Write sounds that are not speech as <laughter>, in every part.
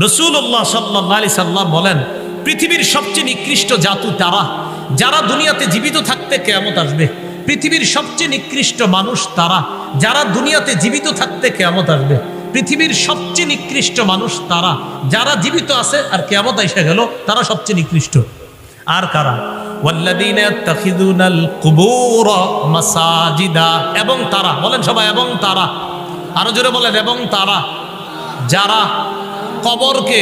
রসুল্লাহ সাল্লাহ সাল্লাম বলেন, পৃথিবীর সবচেয়ে নিকৃষ্ট জাতু তারা? যারা দুনিয়াতে জীবিত থাকতে কেয়ামত আসবে? পৃথিবীর সবচেয়ে নিকৃষ্ট মানুষ তারা? যারা দুনিয়াতে জীবিত থাকতে কেয়ামত আসবে? পৃথিবীর সবচেয়ে নিকৃষ্ট মানুষ তারা? যারা জীবিত আছে আর কেয়ামত এসে গেল, তারা সবচেয়ে নিকৃষ্ট। আর কারা? এবং তারা? বলেন সবাই, এবং তারা। আরও জোরে বলেন, এবং তারা? যারা কবরকে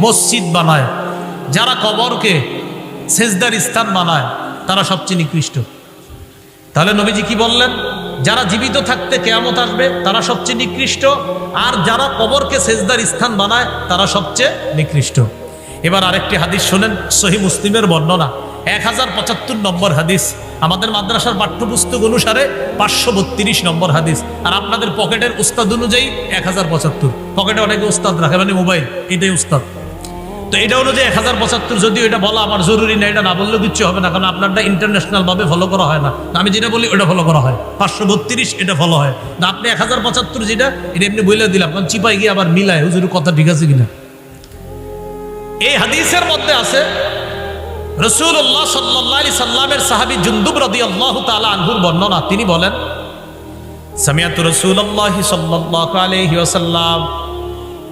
মসজিদ বানায়, যারা কবরকে সেজদার স্থান বানায়, তারা সবচেয়ে নিকৃষ্ট। তাহলে নবীজি কি বললেন? যারা জীবিত থাকতে কেয়ামত আসবে, তারা সবচেয়ে নিকৃষ্ট, আর যারা কবরকে সেজদার স্থান বানায়, তারা সবচেয়ে নিকৃষ্ট। এবার আরেকটি হাদিস শোনেন, সহি মুসলিমের বর্ণনা। এক হাজার পঁচাত্তর নম্বর হাদিস। আমাদের মাদ্রাসার পাঠ্যপুস্তক অনুসারে পাঁচশো বত্রিশ নম্বর হাদিস। আর আপনাদের পকেটের উস্তাদ অনুযায়ী এক হাজার পঁচাত্তর। পকেটে অনেকে উস্তাদ রাখে মানে মোবাইল, এটাই উস্তাদ। তো এটা অনুযায়ী এক হাজার পঁচাত্তর যদিও এটা বলা আমার জরুরি না, এটা না বললেও কিচ্ছু হবে না, কারণ আপনারটা ইন্টারন্যাশনাল ভাবে ফলো করা হয় না। আমি যেটা বলি, ওটা ফলো করা হয়। পাঁচশো বত্রিশ, এটা ফলো হয়। না আপনি এক হাজার পঁচাত্তর যেটা, এটা এমনি বলে দিলাম, কারণ চিপাই গিয়ে আবার মিলায় হুজুর কথা ঠিক আছে কিনা। এই হাদিসের মধ্যে আছে রসুল্লাহ সাল্লাহ সাল্লামের সাহাবি জুন্দুব রদি আল্লাহ তালা আনহুর বর্ণনা, তিনি বলেন সামিয়াত রসুল্লাহ সাল্লাহ আলহি ওসাল্লাম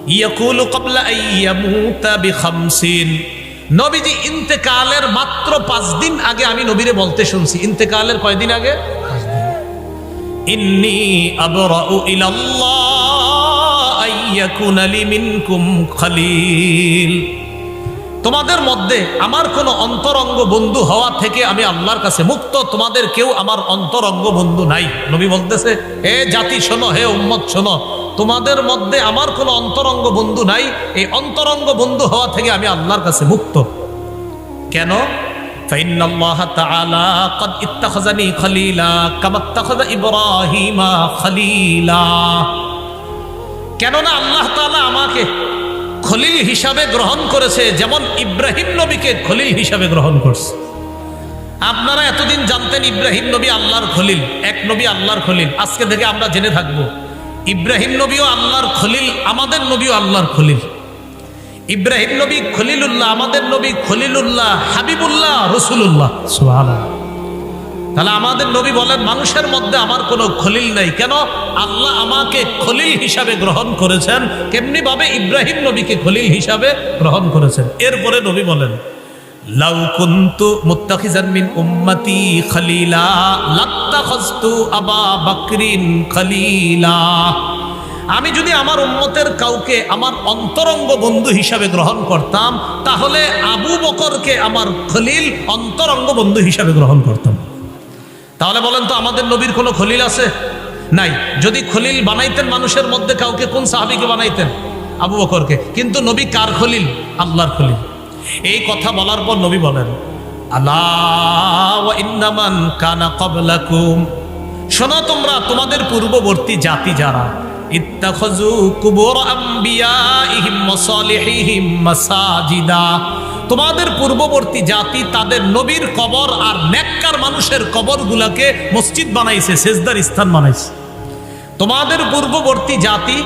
ইয়াকুলু ক্বাবলা আন ইয়ামুতা বিখামসিন। নবীজি ইন্তেকালের মাত্র পাঁচ দিন আগে আমি নবীরে বলতে শুনছি। ইন্তেকালের কয়দিন আগে? ইন্নি আবরাউ ইলাল্লাহ আইয়াকুনা লি মিনকুম খলিল। তোমাদের মধ্যে আমার কোনো অন্তরঙ্গ বন্ধু হওয়া থেকে আমি আল্লাহর কাছে মুক্ত, তোমাদের কেউ আমার অন্তরঙ্গ বন্ধু নাই। নবী বলতেছে, হে জাতি, শোনো, হে উম্মত, শোনো, তোমাদের মধ্যে আমার কোনো অন্তরঙ্গ বন্ধু নাই। এই অন্তরঙ্গ বন্ধু হওয়া থেকে আমি আল্লাহর কাছে মুক্ত। কেন? কেননা আল্লাহ আমাকে খলিল হিসাবে গ্রহণ করেছে, যেমন ইব্রাহিম নবীকে খলিল হিসাবে গ্রহণ করছে। আপনারা এতদিন জানতেন ইব্রাহিম নবী আল্লাহর খলিল, এক নবী আল্লাহর খলিল। আজকে থেকে আমরা জেনে থাকব, ইব্রাহিম নবীও আল্লাহর খলিল, আমাদের নবীও আল্লাহর খলিল। ইব্রাহিম নবী খলিলুল্লাহ, আমাদের নবী খলিলুল্লাহ, হাবিবুল্লাহ, রসুলুল্লাহ। সুবহানাল্লাহ। তাহলে আমাদের নবী বলেন, মানুষের মধ্যে আমার কোনো খলিল নাই। কেন? আল্লাহ আমাকে খলিল হিসাবে গ্রহণ করেছেন। কেমনি ভাবে ইব্রাহিম নবীকে খলিল হিসাবে গ্রহণ করেছেন? এরপরে নবী বলেন উম্মতি বকরিন আমি যদি আমার উম্মতের কাউকে আমার অন্তরঙ্গ বন্ধু হিসাবে গ্রহণ করতাম, তাহলে আবু বকরকে আমার খলিল অন্তরঙ্গ বন্ধু হিসাবে গ্রহণ করতাম। তাহলে বলেন তো আমাদের নবীর কোনো খলিল আছে? নাই। যদি খলিল বানাইতেন মানুষের মধ্যে কাউকে, কোন সাহাবিকে বানাইতেন? আবু বকরকে। কিন্তু নবী কার খলিল? আল্লাহর খলিল। এই কথা বলার পর নবী বলেন আল্লাহ ইন্নামান কানা কবলাকুম শোনো তোমরা, তোমাদের পূর্ববর্তী জাতি যারা, ইত্তাখাযু কুবুর আম্বিয়াইহিম ওয়া সালিহিহিম মাসাজিদা। তোমাদের পূর্ববর্তী জাতি তাদের নবীর কবর আর নেককার মানুষের কবরগুলাকে মসজিদ বানাইছে, সেজদার স্থান বানাইছে। তোমাদের পূর্ববর্তী জাতি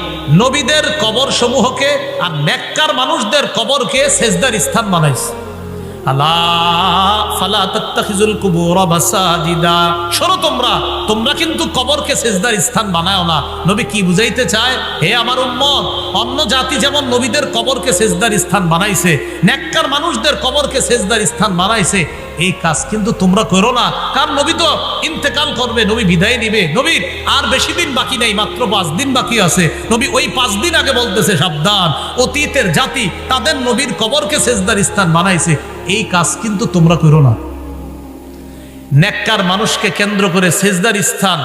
নবীদের কবর সমূহকে আর নেককার মানুষদের কবরকে সেজদার স্থান বানাইছে। স্থান বানাইছে মানুষদের কবরকে স্থান বানাইছে, এই কাজ কিন্তু তোমরা করো না। কারণ নবী তো ইন্তেকাল করবে, নবী বিদায় নিবে। নবীর আর বেশি দিন বাকি নেই, মাত্র পাঁচ দিন বাকি আছে। নবী ওই পাঁচ দিন আগে বলতেছে, সাবধান। অতীতের জাতি তাদের নবীর কবরকে সেজদার স্থান বানাইছে। এই কাজ কিন্তু তোমরা করো না। নেককার মানুষকে কেন্দ্র করে সেজদার স্থান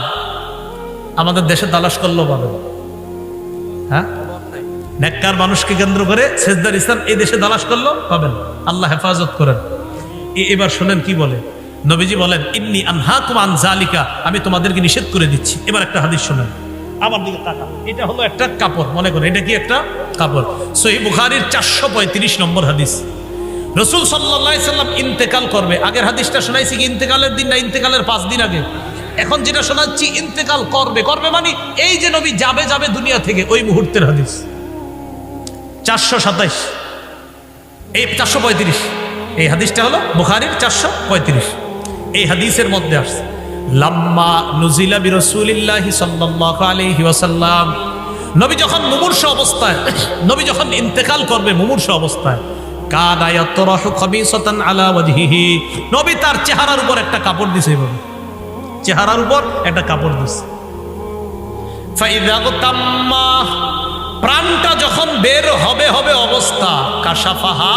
আমাদের দেশে তালাশ করল পাবে হ্যাঁ? নেককার মানুষকে কেন্দ্র করে সেজদার স্থান এই দেশে তালাশ করল পাবেন আল্লাহ হেফাজত করেন। এবার শোনেন কি বলে। নবীজি বলেন, ইন্নি আনহা কুমান জালিকা। আমি তোমাদেরকে নিষেধ করে দিচ্ছি। এবার একটা হাদিস শোনেন। আমার দিকে তাকা এটা হলো একটা কাপড়, মনে করেন। এটা কি একটা কাপড়? সহি বুখারির চারশো পঁয়ত্রিশ নম্বর হাদিস। রসুল সাল্লাহ সাল্লাম ইন্তেকাল করবে। আগের হাদিসটা শোনাইছি কি ইন্তেকালের দিন না ইন্তেকালের পাঁচ দিন আগে? এখন যেটা শোনাচ্ছি, ইন্তেকাল করবে। করবে মানে এই যে নবী যাবে যাবে দুনিয়া থেকে, ওই মুহূর্তের হাদিস। চারশো সাতাইশ। এই চারশো পঁয়ত্রিশ। এই হাদিসটা হলো বুখারির চারশো পঁয়ত্রিশ। এই হাদিসের মধ্যে আসছে, লাম্মা নুজিলা বি রসুলিল্লাহি সাল্লাল্লাহু আলাইহি ওয়াসাল্লাম। নবী যখন মুমূর্ষ অবস্থায়, নবী যখন ইন্তেকাল করবে মুমূর্ষ অবস্থায় কাদা ইয়াতরাহু খাবিসাতান আলা ওয়াজহিহি। নবী তার চেহারার উপর একটা কাপড় দিছে এভাবে। চেহারার উপর একটা কাপড় দিছে। ফাইদা তাম্মা প্রাণটা যখন বের হবে হবে অবস্থা, কাশাফাহা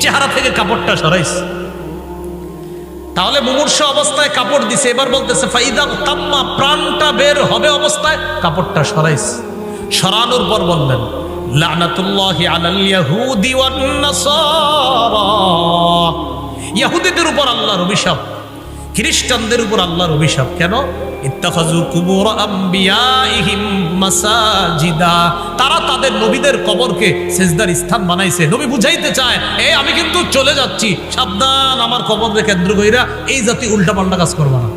চেহারা থেকে কাপড়টা সরাইছে। তাহলে মুমূর্ষ অবস্থায় কাপড় দিছে, এবার বলতেছে, ফাইদা তাম্মা প্রাণটা বের হবে অবস্থায় কাপড়টা সরাইছে। সরানোর পর বললেন লানাতুল্লাহি আলাল ইয়াহুদি ওয়ান নাসারা। ইহুদিদের উপর আল্লাহর অভিশাপ, খ্রিস্টানদের উপর আল্লাহর অভিশাপ কেন? তারা তাদের নবীদের কবরকে সেজদার স্থান বানাইছে। নবী বুঝাইতে চায়, এ, আমি কিন্তু চলে যাচ্ছি। সাবধান, আমার কবরকে কেন্দ্র কইরা এই জাতি উল্টাপাল্টা কাজ করবা না।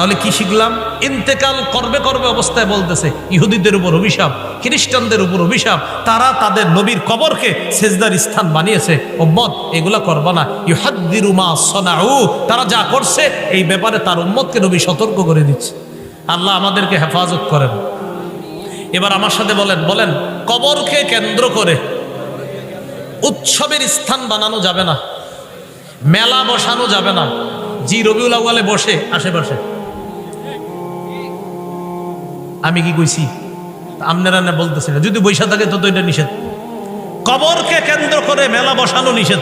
তাহলে কি শিখলাম? ইন্তেকাল করবে করবে অবস্থায় বলতেছে, ইহুদিদের উপর অভিশাপ, খ্রিস্টানদের উপর অভিশাপ, তারা তাদের নবীর কবরকে সেজদার স্থান বানিয়েছে। উম্মত, এগুলা করবা না। ইউহাদ্দিরুমা সনাউ, তারা যা করছে, এই ব্যাপারে তার উম্মতকে নবী সতর্ক করে দিচ্ছে। আল্লাহ আমাদেরকে হেফাজত করেন। এবার আমার সাথে বলেন বলেন, কবরকে কেন্দ্র করে উৎসবের স্থান বানানো যাবে না, মেলা বসানো যাবে না। জি রবিউল আউয়ালে বসে আশেপাশে। আমি কি কইছি আপনারা না বলতেছেন যদি বৈশা থাকে তো তো এটা নিষেধ কবরকে কেন্দ্র করে মেলা বসানো নিষেধ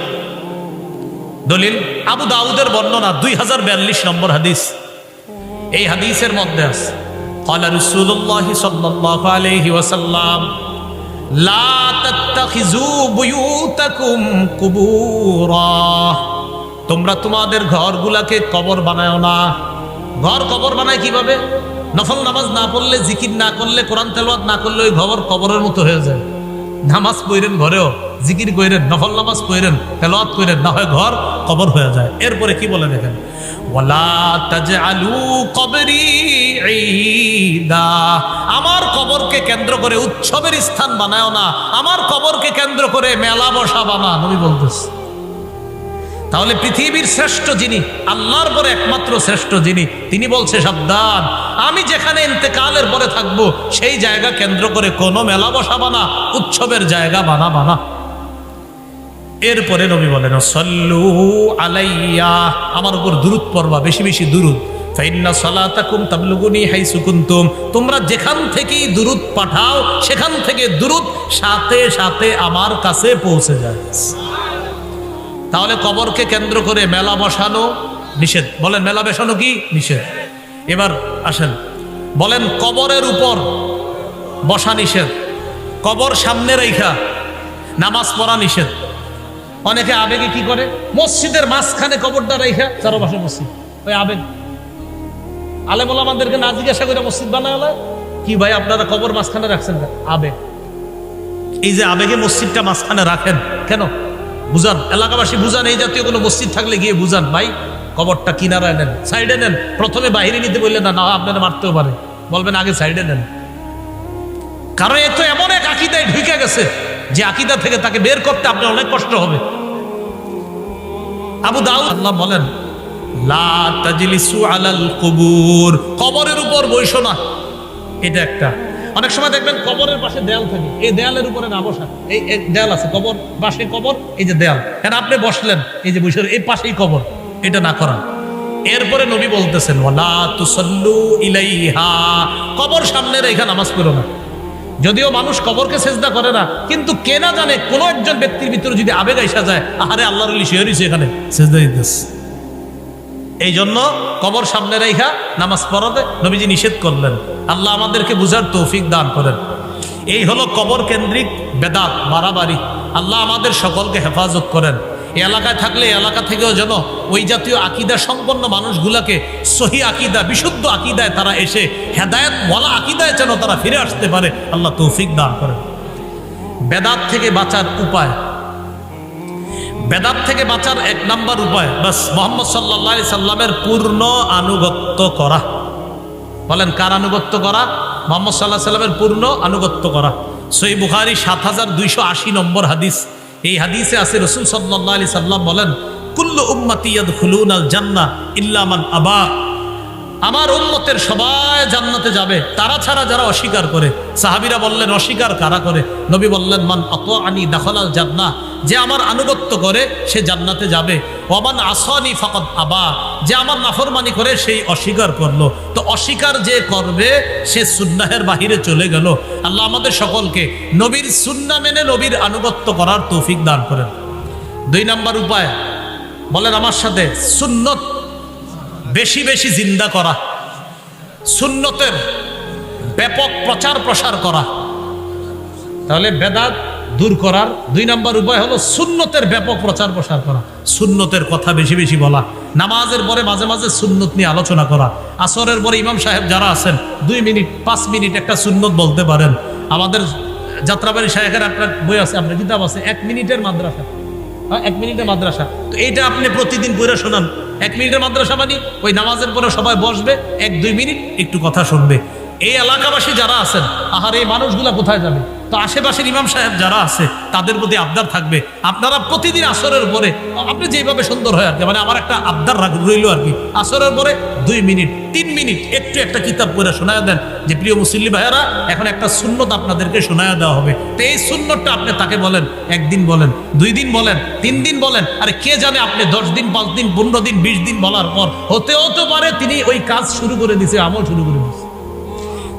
দলিল আবু দাউদের বর্ণনা দুই হাজার বিয়াল্লিশ নম্বর হাদিস এই হাদিসের মধ্যে আছে قال رسول الله صلى الله عليه وسلم لا تتخذوا بيوتكم قبورا তোমরা তোমাদের ঘরগুলাকে কবর বানায় না ঘর কবর বানায় কিভাবে নফল নামাজ না পড়লে, জিকির না করলে, কোরআন তেলাওয়াত না করলে ওই ঘর কবরের মতো হয়ে যায়। নামাজ পড়েন ঘরেও, জিকির কইরেন, নফল নামাজ পড়েন, তেলাওয়াত কইরেন, না হয় ঘর, কবর হয়ে যায়। এরপরে কি বলে দেখেন আমার কবরকে কেন্দ্র করে উৎসবের স্থান বানায় না, আমার কবরকে কেন্দ্র করে মেলা বসাবা না নবী বলতেছে। তাহলে পৃথিবীর শ্রেষ্ঠ যিনি, আল্লাহর পরে একমাত্র শ্রেষ্ঠ যিনি, তিনি বলছে সাবধান, আমি যেখানে ইন্তেকালের পরে থাকব, সেই জায়গা কেন্দ্র করে কোনো মেলা বসাবা না, উৎসবের জায়গা বানা বানা এরপরে নবী বলেন, সল্লু আলাইয়া আমার উপর দূরত পড়বা, বেশি বেশি দূরত তোমরা যেখান থেকেই দূরত পাঠাও, সেখান থেকে দূরত সাথে সাথে আমার কাছে পৌঁছে যায়। তাহলে কবরকে কেন্দ্র করে মেলা বসানো নিষেধ। বলেন, মেলা বসানো কি? নিষেধ। এবার আসেন। বলেন, কবরের উপর বসা নিষেধ। কবর সামনে রেখা, নামাজ পড়া নিষেধ। অনেকে আবেগে কি করে? মসজিদের মাঝখানে কবরটা রেখা, চারপাশে মসজিদ। ওই আবেগ। আলেমুল আমাদেরকে না জিজ্ঞাসা করে মসজিদ বানায় কি ভাই, আপনারা কবর মাঝখানে রাখছেন আবেগ। এই যে আবেগে মসজিদটা মাঝখানে রাখেন, কেন? বুঝান। এলাকাবাসী বুঝান, এই জাতীয় কোনো মসজিদ থাকলে গিয়ে বুঝান। ভাই, কবরটা কিনারায় নেন, সাইডে নেন। প্রথমে বাইরে নিতে বললেন, না না, আপনারা মারতেও পারে। বলবেন, আগে সাইডে নেন। কারণ এ তো এমন এক আকিদায় ঢুকে গেছে, যে আকিদা থেকে তাকে বের করতে আপনার অনেক কষ্ট হবে। আবু দাউদ আল্লাহ বলেন কবরের উপর বইসো না। এটা একটা। অনেক সময় দেখবেন কবরের পাশে দেয়াল থাকে। এই দেয়ালের উপরে না বসা এই দেয়াল আছে, কবর, পাশে কবর, এই যে দেয়াল। কেন আপনি বসলেন? এই যে বসে এই পাশেই কবর। এটা না করা। এরপরে নবী বলতেছেন কবর সামনে রেখা নামাজ পড়ো না। যদিও মানুষ কবরকে সেজদা করে না, কিন্তু কে না জানে কোনো একজন ব্যক্তির ভিতরে যদি আবেগ আইসা যায়, আহারে ইলি শেয়ারিছে এখানে। সেজদা দিতেছে। এই জন্য কবর সামনে রেখা নামাজ পড়াতে নবীজি নিষেধ করলেন। আল্লাহ আমাদেরকে বুঝার তৌফিক দান করেন। এই হলো কবর কেন্দ্রিক বেদাত বাড়াবাড়ি আল্লাহ আমাদের সকলকে হেফাজত করেন। এই এলাকায় থাকলে এলাকা থেকেও যেন ওই জাতীয় আকিদা সম্পন্ন মানুষগুলাকে সহি আকিদা, বিশুদ্ধ আকিদায় তারা এসে হেদায়ত বলা আকিদায় যেন তারা ফিরে আসতে পারে, আল্লাহ তৌফিক দান করেন। বেদাত থেকে বাঁচার উপায় বেদাত থেকে বাঁচার এক নাম্বার উপায়। বাস, মোহাম্মদ সাল্লা সাল্লামের পূর্ণ আনুগত্য করা। বলেন, কার আনুগত্য করা? মোহাম্মদ সাল্লাহ সাল্লামের পূর্ণ আনুগত্য করা। সই বুখারি সাত হাজার দুইশো আশি নম্বর হাদিস। এই হাদিসে আছে, রসুল সাল্লাহ আলি সাল্লাম বলেন, কুল্লু উম্মাতিয়াদ খুলুন আল জান্না ইল্লামান আবা। আমার উম্মতের সবাই জান্নাতে যাবে, তারা ছাড়া যারা অস্বীকার করে। সাহাবিরা বললেন, অস্বীকার কারা করে? নবী বললেন, মান অত আনি দখলাল জান্না, যে আমার আনুগত্য করে, সে জান্নাতে যাবে। অমান আসনি ফকত আবা, যে আমার নাফরমানি করে, সেই অস্বীকার করল। তো অস্বীকার যে করবে, সে সুন্নাহের বাহিরে চলে গেল। আল্লাহ আমাদের সকলকে নবীর সুন্না মেনে নবীর আনুগত্য করার তৌফিক দান করেন। দুই নাম্বার উপায়, বলেন আমার সাথে, সুন্নত বেশি বেশি জিন্দা করা, সুন্নতের ব্যাপক প্রচার প্রসার করা। তাহলে বেদাত দূর করার দুই নম্বর উপায় হলো সুন্নতের ব্যাপক প্রচার প্রসার করা। সুন্নতের কথা বেশি বেশি বলা, নামাজের পরে মাঝে মাঝে সুন্নত নিয়ে আলোচনা করা। আসরের পরে ইমাম সাহেব যারা আছেন, দুই মিনিট, পাঁচ মিনিট একটা সুন্নত বলতে পারেন। আমাদের যাত্রাবাড়ি সাহেবের একটা বই আছে, আপনার কিতাব আছে, এক মিনিটের মাদ্রাসা। এক মিনিটের মাদ্রাসা। তো আপনি প্রতিদিন পড়ে শোনান। এক মিনিটের মাদ্রাসা মানে ওই নামাজের পরে সবাই বসবে, এক দুই মিনিট একটু কথা শুনবে। এই এলাকাবাসী যারা আছেন, আহার, এই মানুষগুলা কোথায় যাবে? তো আশেপাশের ইমাম সাহেব যারা আছে, তাদের প্রতি আবদার থাকবে। আপনারা প্রতিদিন আসরের পরে, আপনি যেভাবে সুন্দর হয় আর কি মানে আমার একটা আবদার রইল আর কি। আসরের পরে দুই মিনিট, তিন মিনিট একটু একটা কিতাব পড়ে শোনায় দেন। যে প্রিয় মুসল্লি ভাইয়ারা, এখন একটা সুন্নত আপনাদেরকে শোনায় দেওয়া হবে। তো এই সুন্নতটা আপনি তাকে বলেন, একদিন বলেন, দুই দিন বলেন, তিন দিন বলেন, আরে কে জানে আপনি দশ দিন, পাঁচ দিন, পনেরো দিন, বিশ দিন বলার পর হতে হতে পারে তিনি ওই কাজ শুরু করে দিছে আমল শুরু করে দিছে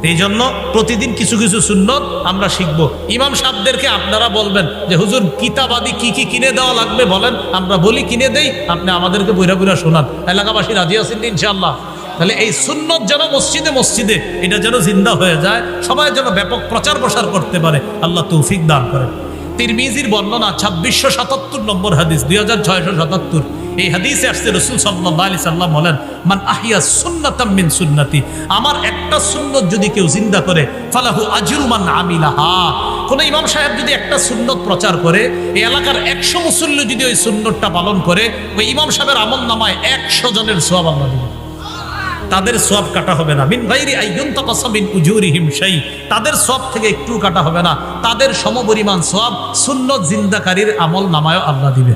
এই জন্য প্রতিদিন কিছু কিছু সুন্নত আমরা শিখব। ইমাম সাহেবদেরকে আপনারা বলবেন যে, হুজুর, কিতাবাদি কি কি কিনে দেওয়া লাগবে বলেন, আমরা বলি কিনে দেই, আপনি আমাদেরকে বইরা বইরা শোনান। এলাকাবাসী রাজি আছেন তো ইনশাল্লাহ তাহলে এই সুন্নত যেন মসজিদে মসজিদে এটা যেন জিন্দা হয়ে যায়, সবাই যেন ব্যাপক প্রচার প্রসার করতে পারে, আল্লাহ তৌফিক দান করেন। তিরমিজির বর্ণনা ছাব্বিশশো সাতাত্তর নম্বর হাদিস, দুই হাজার ছয়শো সাতাত্তর। এই হাদিসে আসছে রসুল সাল্লাহ আলি সাল্লাম বলেন, মান আহিয়া সুন্নাতাম মিন সুন্নাতি। আমার একটা সুন্নত যদি কেউ জিন্দা করে, ফালাহু আজরুমান আমিলাহা। কোন ইমাম সাহেব যদি একটা সুন্নত প্রচার করে, এই এলাকার একশো মুসল্লি যদি ওই সুন্নতটা পালন করে, ওই ইমাম সাহেবের আমল নামায় একশো জনের সোয়াব আল্লাহ তাদের সব কাটা হবে না। মিন ভাইরি আইয়ুন তাকাসামিন উজুরিহিম শাই। তাদের সব থেকে একটু কাটা হবে না। তাদের সমপরিমাণ সব সুন্নত জিন্দাকারীর আমল নামায় আল্লাহ দিবে।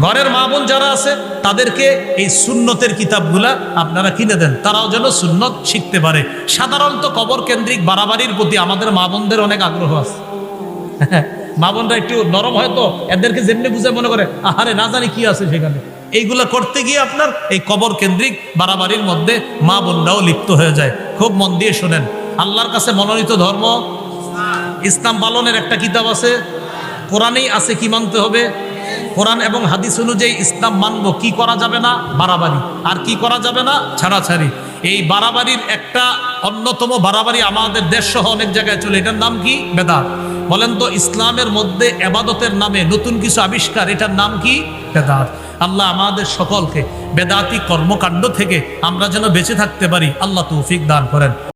ঘরের মা বোন যারা আছে, তাদেরকে এই সুন্নতের কিতাবগুলা আপনারা কিনে দেন। তারাও যেন সুন্নত শিখতে পারে। সাধারণত কবর কেন্দ্রিক বাড়াবাড়ির প্রতি আমাদের মা বোনদের অনেক আগ্রহ আছে। <laughs> মা বোনরা একটু নরম হয়তো এদেরকে যেমনি বুঝে মনে করে, আহারে, না জানি কি আছে সেখানে। এইগুলা করতে গিয়ে আপনার এই কবর কেন্দ্রিক বাড়াবাড়ির মধ্যে মা বোনরাও লিপ্ত হয়ে যায়। খুব মন দিয়ে শোনেন। আল্লাহর কাছে মনোনীত ধর্ম? ইসলাম পালনের একটা কিতাব আছে। কোরআনেই আছে কি মানতে হবে? কোরআন এবং হাদিস অনুযায়ী ইসলাম মানবো, কি করা যাবে না? বাড়াবাড়ি। আর কি করা যাবে না? ছাড়াছাড়ি। এই বাড়াবাড়ির একটা অন্যতম বাড়াবাড়ি আমাদের দেশ সহ অনেক জায়গায় চলে। এটার নাম কি? বেদাত। বলেন তো, ইসলামের মধ্যে এবাদতের নামে নতুন কিছু আবিষ্কার, এটার নাম কি? বেদাত। আল্লাহ আমাদের সকলকে বেদাতি কর্মকাণ্ড থেকে আমরা যেন বেঁচে থাকতে পারি। আল্লাহ তৌফিক দান করেন।